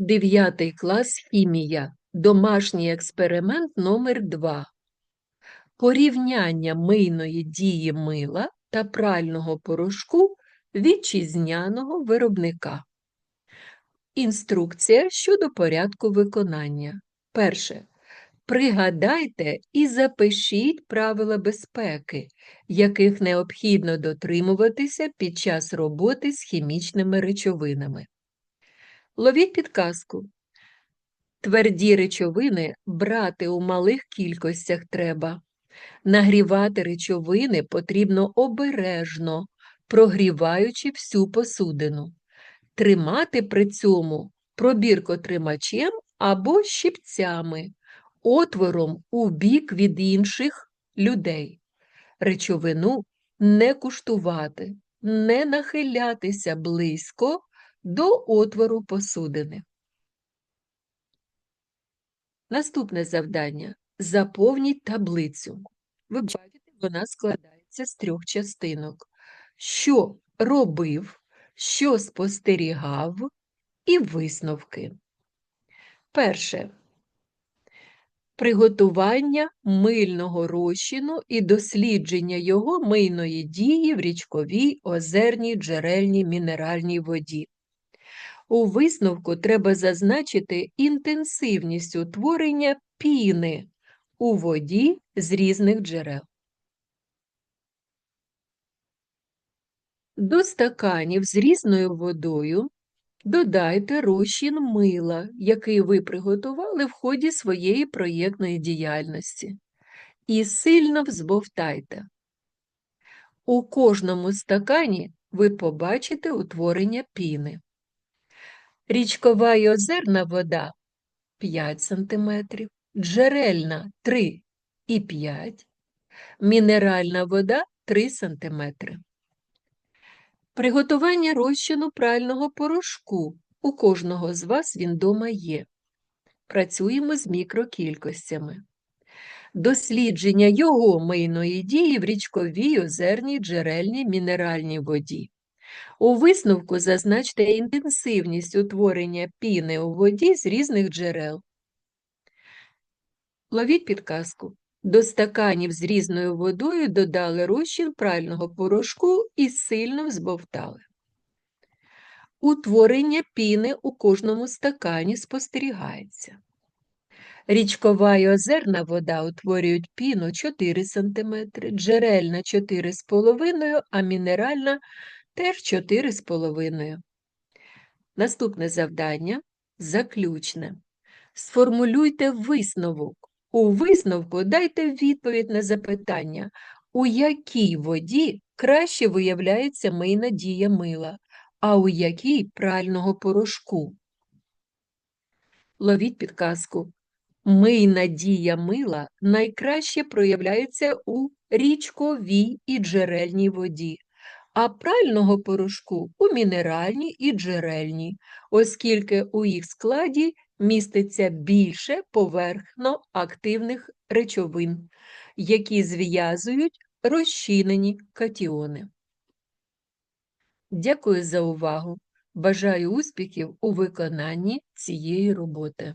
Дев'ятий клас хімія. Домашній експеримент номер 2 Порівняння мийної дії мила та прального порошку вітчизняного виробника. Інструкція щодо порядку виконання. Перше. Пригадайте і запишіть правила безпеки, яких необхідно дотримуватися під час роботи з хімічними речовинами. Ловіть підказку. Тверді речовини брати у малих кількостях треба. Нагрівати речовини потрібно обережно, прогріваючи всю посудину. Тримати при цьому пробіркотримачем або щипцями, отвором у бік від інших людей. Речовину не куштувати, не нахилятися близько до отвору посудини. Наступне завдання. Заповніть таблицю. Ви бачите, вона складається з трьох частинок. Що робив, що спостерігав і висновки. Перше. Приготування мильного розчину і дослідження його мийної дії в річковій, озерній, джерельній, мінеральній воді. У висновку треба зазначити інтенсивність утворення піни у воді з різних джерел. До стаканів з різною водою додайте розчин мила, який ви приготували в ході своєї проєктної діяльності, і сильно взбовтайте. У кожному стакані ви побачите утворення піни. Річкова і озерна вода 5 см, джерельна 3 і 5, мінеральна вода 3 см. Приготування розчину прального порошку. У кожного з вас він дома є. Працюємо з мікрокількостями. Дослідження його мийної дії в річковій, озерній, джерельній, мінеральній воді. У висновку зазначте інтенсивність утворення піни у воді з різних джерел. Ловіть підказку. До стаканів з різною водою додали розчин прального порошку і сильно взбовтали. Утворення піни у кожному стакані спостерігається. Річкова і озерна вода утворюють піну 4 см, джерельна 4,5 а мінеральна теж 4,5. Наступне завдання заключне. Сформулюйте висновок. У висновку дайте відповідь на запитання, у якій воді краще виявляється мийна дія мила, а у якій прального порошку. Ловіть підказку. Мийна дія мила найкраще проявляється у річковій і джерельній воді, а прального порошку у мінеральній і джерельній, оскільки у їх складі міститься більше поверхно активних речовин, які зв'язують розчинені катіони. Дякую за увагу! Бажаю успіхів у виконанні цієї роботи.